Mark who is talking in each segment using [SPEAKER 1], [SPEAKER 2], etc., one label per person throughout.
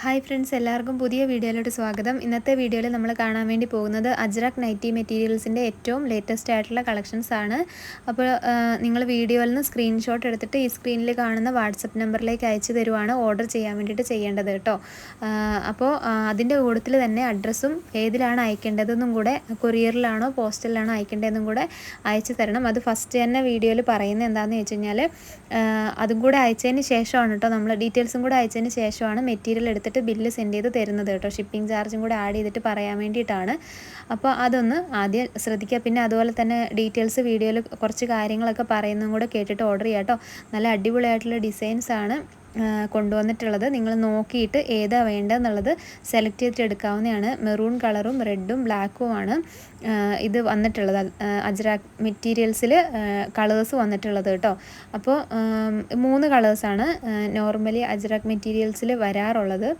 [SPEAKER 1] Hi friends എല്ലാവർക്കും പുതിയ വീഡിയോയിലോട്ട് സ്വാഗതം. ഇന്നത്തെ വീഡിയോയിൽ നമ്മൾ കാണാൻ വേണ്ടി പോകുന്നത് അജ്രക് നൈറ്റി മെറ്റീരിയൽസിന്റെ ഏറ്റവും ലേറ്റസ്റ്റ് ആയിട്ടുള്ള കളക്ഷൻസ് ആണ്. അപ്പോൾ നിങ്ങൾ വീഡിയോയിൽ നിന്ന് സ്ക്രീൻഷോട്ട് എടുത്തിട്ട് ഈ സ്ക്രീനിൽ കാണുന്ന വാട്സപ്പ് നമ്പറിലേക്ക് അയച്ചു തരുവാണ് ഓർഡർ ചെയ്യാൻ വേണ്ടിയിട്ട് ചെയ്യേണ്ടത് കേട്ടോ. അപ്പോൾ അതിന്റെ കൂട്ടത്തിൽ തന്നെ അഡ്രസ്സും ഏതിലാണ് അയക്കേണ്ടതെന്നും കൂടെ കൊറിയറിലാണോ പോസ്റ്റലിലാണോ അയക്കേണ്ടതെന്നും കൂടെ അയച്ചു തരണം. അത് ഫസ്റ്റ് തന്നെ വീഡിയോയിൽ പറയുന്നത് എന്താണെന്ന് വെച്ച് കഴിഞ്ഞാൽ അതും കൂടെ അയച്ചതിന് ശേഷമാണ് കേട്ടോ. നമ്മൾ ഡീറ്റെയിൽസും കൂടെ അയച്ചതിന് ശേഷമാണ് മെറ്റീരിയൽ എടുത്ത് എടുത്തിട്ട് ബില്ല് സെൻഡ് ചെയ്ത് തരുന്നത് കേട്ടോ. ഷിപ്പിംഗ് ചാർജും കൂടെ ആഡ് ചെയ്തിട്ട് പറയാൻ വേണ്ടിയിട്ടാണ്. അപ്പോൾ അതൊന്ന് ആദ്യം ശ്രദ്ധിക്കുക. പിന്നെ അതുപോലെ തന്നെ ഡീറ്റെയിൽസ് വീഡിയോയിൽ കുറച്ച് കാര്യങ്ങളൊക്കെ പറയുന്നതും കൂടെ കേട്ടിട്ട് ഓർഡർ ചെയ്യാം കേട്ടോ. നല്ല അടിപൊളിയായിട്ടുള്ള ഡിസൈൻസ് ആണ്. കൊണ്ടുവന്നിട്ടുള്ളത്. നിങ്ങൾ നോക്കിയിട്ട് ഏതാ വേണ്ടതെന്നുള്ളത് സെലക്ട് ചെയ്തിട്ട് എടുക്കാവുന്നതാണ് മെറൂൺ കളറും റെഡും ബ്ലാക്കുമാണ് ഇത് വന്നിട്ടുള്ളത്. അജ്രാക് മെറ്റീരിയൽസിൽ കളേഴ്സ് വന്നിട്ടുള്ളത് കേട്ടോ. അപ്പോൾ മൂന്ന് കളേഴ്സാണ് നോർമലി അജ്രാക് മെറ്റീരിയൽസിൽ വരാറുള്ളത്.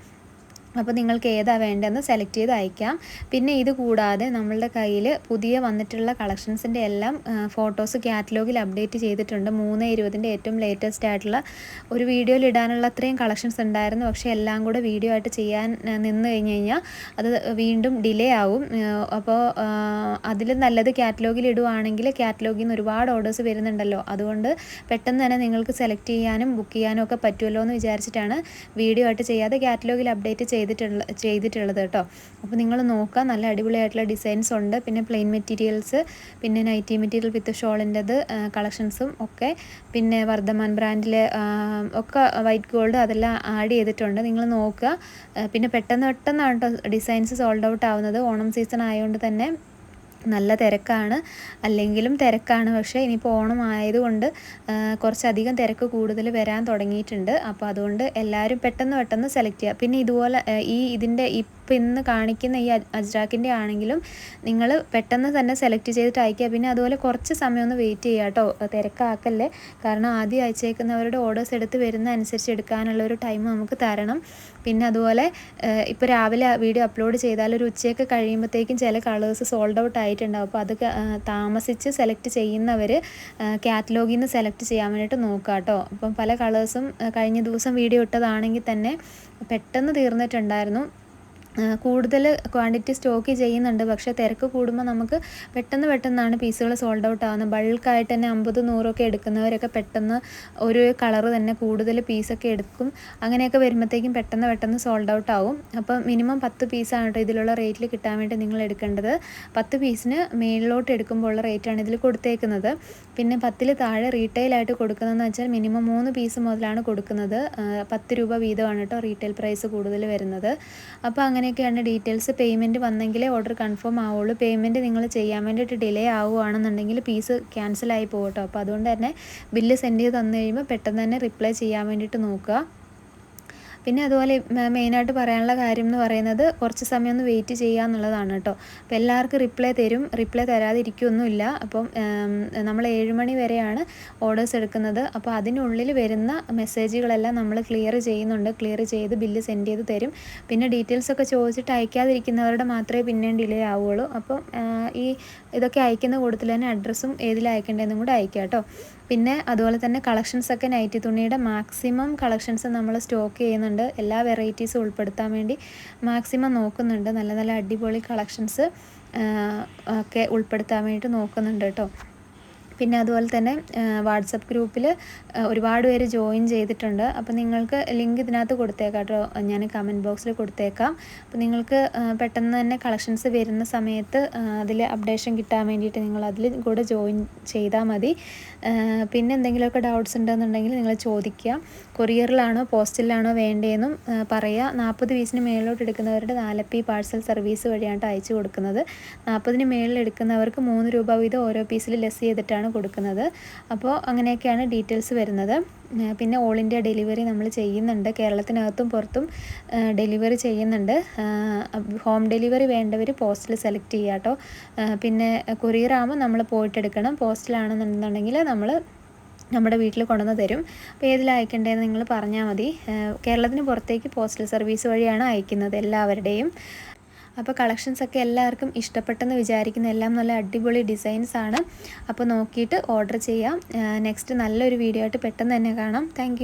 [SPEAKER 1] അപ്പോൾ നിങ്ങൾക്ക് ഏതാ വേണ്ടതെന്ന് സെലക്ട് ചെയ്ത് അയക്കാം. പിന്നെ ഇത് കൂടാതെ നമ്മളുടെ കയ്യിൽ പുതിയ വന്നിട്ടുള്ള കളക്ഷൻസിന്റെ എല്ലാം ഫോട്ടോസ് കാറ്റലോഗിൽ അപ്ഡേറ്റ് ചെയ്തിട്ടുണ്ട്. മൂന്ന് ഇരുപതിന്റെ ഏറ്റവും ലേറ്റസ്റ്റ് ആയിട്ടുള്ള ഒരു വീഡിയോയിൽ ഇടാനുള്ള അത്രയും കളക്ഷൻസ് ഉണ്ടായിരുന്നു. പക്ഷേ എല്ലാം കൂടെ വീഡിയോ ആയിട്ട് ചെയ്യാൻ നിന്ന് കഴിഞ്ഞ് കഴിഞ്ഞാൽ അത് വീണ്ടും ഡിലേ ആവും. അപ്പോൾ അതിൽ നല്ലത് കാറ്റലോഗിൽ ഇടുവാണെങ്കിൽ കാറ്റലോഗിൽ നിന്ന് ഒരുപാട് ഓർഡേഴ്സ് വരുന്നുണ്ടല്ലോ. അതുകൊണ്ട് പെട്ടെന്ന് തന്നെ നിങ്ങൾക്ക് സെലക്ട് ചെയ്യാനും ബുക്ക് ചെയ്യാനും ഒക്കെ പറ്റുമല്ലോ എന്ന് വിചാരിച്ചിട്ടാണ് വീഡിയോ ആയിട്ട് ചെയ്യാതെ കാറ്റലോഗിൽ അപ്ഡേറ്റ് ചെയ്ത് ചെയ്തിട്ടുള്ള ചെയ്തിട്ടുള്ളത് കേട്ടോ. അപ്പോൾ നിങ്ങൾ നോക്കുക നല്ല അടിപൊളിയായിട്ടുള്ള ഡിസൈൻസ് ഉണ്ട്. പിന്നെ പ്ലെയിൻ മെറ്റീരിയൽസ് പിന്നെ നൈറ്റി മെറ്റീരിയൽ വിത്ത് ഷോളിന്റെത് കളക്ഷൻസും ഒക്കെ. പിന്നെ വർദ്ധമാൻ ബ്രാൻഡിലെ ഒക്കെ വൈറ്റ് ഗോൾഡ് അതെല്ലാം ആഡ് ചെയ്തിട്ടുണ്ട്. നിങ്ങൾ നോക്കുക പിന്നെ പെട്ടെന്ന് പെട്ടെന്നാണ് കേട്ടോ ഡിസൈൻസ് സോൾഡ് ഔട്ട് ആവുന്നത്. ഓണം സീസൺ ആയതുകൊണ്ട് തന്നെ നല്ല തിരക്കാണ്. അല്ലെങ്കിലും തിരക്കാണ്. പക്ഷേ ഇനിയിപ്പോൾ ഓണം ആയതുകൊണ്ട് കുറച്ചധികം തിരക്ക് കൂടുതൽ വരാൻ തുടങ്ങിയിട്ടുണ്ട്. അപ്പോൾ അതുകൊണ്ട് എല്ലാവരും പെട്ടെന്ന് പെട്ടെന്ന് സെലക്ട് ചെയ്യുക. പിന്നെ ഇതുപോലെ ഈ ഇതിന്റെ ഇപ്പോൾ ഇന്ന് കാണിക്കുന്ന ഈ അജ്രാക്കിന്റെ ആണെങ്കിലും നിങ്ങൾ പെട്ടെന്ന് തന്നെ സെലക്ട് ചെയ്തിട്ട് അയക്കുക. പിന്നെ അതുപോലെ കുറച്ച് സമയം ഒന്ന് വെയിറ്റ് ചെയ്യുക കേട്ടോ. തിരക്കാക്കല്ലേ? കാരണം ആദ്യം അയച്ചേക്കുന്നവരുടെ ഓർഡേഴ്സ് എടുത്ത് വരുന്ന അനുസരിച്ച് എടുക്കാനുള്ള ഒരു ടൈം നമുക്ക് തരണം. പിന്നെ അതുപോലെ ഇപ്പോൾ രാവിലെ വീഡിയോ അപ്ലോഡ് ചെയ്താൽ ഒരു ഉച്ചയൊക്കെ കഴിയുമ്പോഴത്തേക്കും ചില കളേഴ്സ് സോൾഡ് ഔട്ട് ആയിട്ടുണ്ടാവും. അപ്പോൾ അത് താമസിച്ച് സെലക്ട് ചെയ്യുന്നവർ കാറ്റലോഗിൽ നിന്ന് സെലക്ട് ചെയ്യാൻ വേണ്ടിയിട്ട് നോക്കുക കേട്ടോ. അപ്പം പല കളേഴ്സും കഴിഞ്ഞ ദിവസം വീഡിയോ ഇട്ടതാണെങ്കിൽ തന്നെ പെട്ടെന്ന് തീർന്നിട്ടുണ്ടായിരുന്നു. കൂടുതൽ ക്വാണ്ടിറ്റി സ്റ്റോക്ക് ചെയ്യുന്നുണ്ട്. പക്ഷേ തിരക്ക് കൂടുമ്പോൾ നമുക്ക് പെട്ടെന്ന് പെട്ടെന്നാണ് പീസുകൾ സോൾഡ് ഔട്ട് ആകുന്നത് ബൾക്കായിട്ട് തന്നെ അമ്പത് നൂറൊക്കെ എടുക്കുന്നവരൊക്കെ പെട്ടെന്ന് ഒരു കളറ് തന്നെ കൂടുതൽ പീസൊക്കെ എടുക്കും. അങ്ങനെയൊക്കെ വരുമ്പോഴത്തേക്കും പെട്ടെന്ന് പെട്ടെന്ന് സോൾഡ് ഔട്ട് ആവും. അപ്പോൾ മിനിമം പത്ത് പീസാണ് കേട്ടോ ഇതിലുള്ള റേറ്റിൽ കിട്ടാൻ വേണ്ടി നിങ്ങൾ എടുക്കേണ്ടത്. പത്ത് പീസിന് മേളിലോട്ട് എടുക്കുമ്പോൾ ഉള്ള റേറ്റാണ് ഇതിൽ കൊടുത്തേക്കുന്നത്. പിന്നെ പത്തിൽ താഴെ റീറ്റെയിലായിട്ട് കൊടുക്കുന്നതെന്ന് വെച്ചാൽ മിനിമം മൂന്ന് പീസ് മുതലാണ് കൊടുക്കുന്നത്. പത്ത് രൂപ വീതമാണ് കേട്ടോ റീറ്റെയിൽ പ്രൈസ് കൂടുതൽ വരുന്നത്. അപ്പോൾ അങ്ങനെ അങ്ങനെയൊക്കെയാണ് ഡീറ്റെയിൽസ് പേയ്മെന്റ് വന്നെങ്കിലേ ഓർഡർ കൺഫേം ആവുള്ളൂ. പേയ്മെന്റ് നിങ്ങൾ ചെയ്യാൻ വേണ്ടിയിട്ട് ഡിലേ ആവുകയാണെന്നുണ്ടെങ്കിൽ പീസ് ക്യാൻസലായി പോകട്ടോ. അപ്പോൾ അതുകൊണ്ട് തന്നെ ബില്ല് സെൻഡ് ചെയ്ത് തന്നു കഴിയുമ്പോൾ പെട്ടെന്ന് തന്നെ റിപ്ലൈ ചെയ്യാൻ വേണ്ടിയിട്ട് നോക്കുക. പിന്നെ അതുപോലെ മെയിനായിട്ട് പറയാനുള്ള കാര്യം എന്ന് പറയുന്നത് കുറച്ച് സമയം ഒന്ന് വെയിറ്റ് ചെയ്യുക എന്നുള്ളതാണ് കേട്ടോ. അപ്പോൾ എല്ലാവർക്കും റിപ്ലൈ തരും. റിപ്ലൈ തരാതിരിക്കുകയൊന്നുമില്ല അപ്പം നമ്മൾ ഏഴ് മണി വരെയാണ് ഓർഡേഴ്സ് എടുക്കുന്നത്. അപ്പോൾ അതിനുള്ളിൽ വരുന്ന മെസ്സേജുകളെല്ലാം നമ്മൾ ക്ലിയർ ചെയ്യുന്നുണ്ട്. ക്ലിയർ ചെയ്ത് ബില്ല് സെൻഡ് ചെയ്ത് തരും. പിന്നെ ഡീറ്റെയിൽസ് ഒക്കെ ചോദിച്ചിട്ട് അയക്കാതിരിക്കുന്നവരുടെ മാത്രമേ പിന്നെയും ഡിലേ ആവുകയുള്ളൂ. അപ്പം ഈ ഇതൊക്കെ അയക്കുന്ന കൂട്ടത്തിൽ തന്നെ അഡ്രസ്സും ഏതിൽ അയക്കേണ്ടതെന്നും കൂടെ അയക്കാം കേട്ടോ. പിന്നെ അതുപോലെ തന്നെ കളക്ഷൻസൊക്കെ നൈറ്റി തുണിയുടെ മാക്സിമം കളക്ഷൻസ് നമ്മൾ സ്റ്റോക്ക് ചെയ്യുന്നുണ്ട്. എല്ലാ വെറൈറ്റീസും ഉൾപ്പെടുത്താൻ വേണ്ടി മാക്സിമം നോക്കുന്നുണ്ട്. നല്ല നല്ല അടിപൊളി കളക്ഷൻസ് ഒക്കെ ഉൾപ്പെടുത്താൻ വേണ്ടിയിട്ട് നോക്കുന്നുണ്ട് കേട്ടോ. പിന്നെ അതുപോലെ തന്നെ വാട്സപ്പ് ഗ്രൂപ്പിൽ ഒരുപാട് പേര് ജോയിൻ ചെയ്തിട്ടുണ്ട്. അപ്പോൾ നിങ്ങൾക്ക് ലിങ്ക് ഇതിനകത്ത് കൊടുത്തേക്കാം കേട്ടോ. ഞാൻ കമന്റ് ബോക്സിൽ കൊടുത്തേക്കാം. അപ്പോൾ നിങ്ങൾക്ക് പെട്ടെന്ന് തന്നെ കളക്ഷൻസ് വരുന്ന സമയത്ത് അതിൽ അപ്ഡേഷൻ കിട്ടാൻ വേണ്ടിയിട്ട് നിങ്ങൾ അതിൽ കൂടെ ജോയിൻ ചെയ്താൽ മതി. പിന്നെ എന്തെങ്കിലുമൊക്കെ ഡൗട്ട്സ് ഉണ്ടെന്നുണ്ടെങ്കിൽ നിങ്ങൾ ചോദിക്കുക. കൊറിയറിലാണോ പോസ്റ്റലിലാണോ വേണ്ടതെന്നും പറയുക നാൽപ്പത് പീസിന് മേളിലോട്ട് എടുക്കുന്നവരുടെ നാലപ്പി പാഴ്സൽ സർവീസ് വഴിയാണ് അയച്ചു കൊടുക്കുന്നത്. നാൽപ്പതിന് മേളിൽ എടുക്കുന്നവർക്ക് മൂന്ന് രൂപ വീതം ഓരോ പീസിൽ ലെസ് ചെയ്തിട്ടാണ് ആണ് കൊടുക്കുന്നത്. അപ്പോൾ അങ്ങനെയൊക്കെയാണ് ഡീറ്റെയിൽസ് വരുന്നത്. പിന്നെ ഓൾ ഇന്ത്യ ഡെലിവറി നമ്മൾ ചെയ്യുന്നുണ്ട്. കേരളത്തിനകത്തും പുറത്തും ഡെലിവറി ചെയ്യുന്നുണ്ട്. ഹോം ഡെലിവറി വേണ്ടവർ പോസ്റ്റിൽ സെലക്ട് ചെയ്യുക കേട്ടോ. പിന്നെ കൊറിയറാകുമ്പോൾ നമ്മൾ പോയിട്ടെടുക്കണം. പോസ്റ്റിലാണെന്നുണ്ടെങ്കിൽ നമ്മൾ നമ്മുടെ വീട്ടിൽ കൊണ്ടുവന്ന് തരും. അപ്പോൾ ഏതിൽ നിങ്ങൾ പറഞ്ഞാൽ മതി. കേരളത്തിന് പുറത്തേക്ക് പോസ്റ്റൽ സർവീസ് വഴിയാണ് അയക്കുന്നത് എല്ലാവരുടെയും. അപ്പോൾ കളക്ഷൻസൊക്കെ എല്ലാവർക്കും ഇഷ്ടപ്പെട്ടെന്ന് വിചാരിക്കുന്ന. എല്ലാം നല്ല അടിപൊളി ഡിസൈൻസ് ആണ്. അപ്പോൾ നോക്കിയിട്ട് ഓർഡർ ചെയ്യാം. നെക്സ്റ്റ് നല്ലൊരു വീഡിയോ ആയിട്ട് പെട്ടെന്ന് തന്നെ കാണാം. താങ്ക്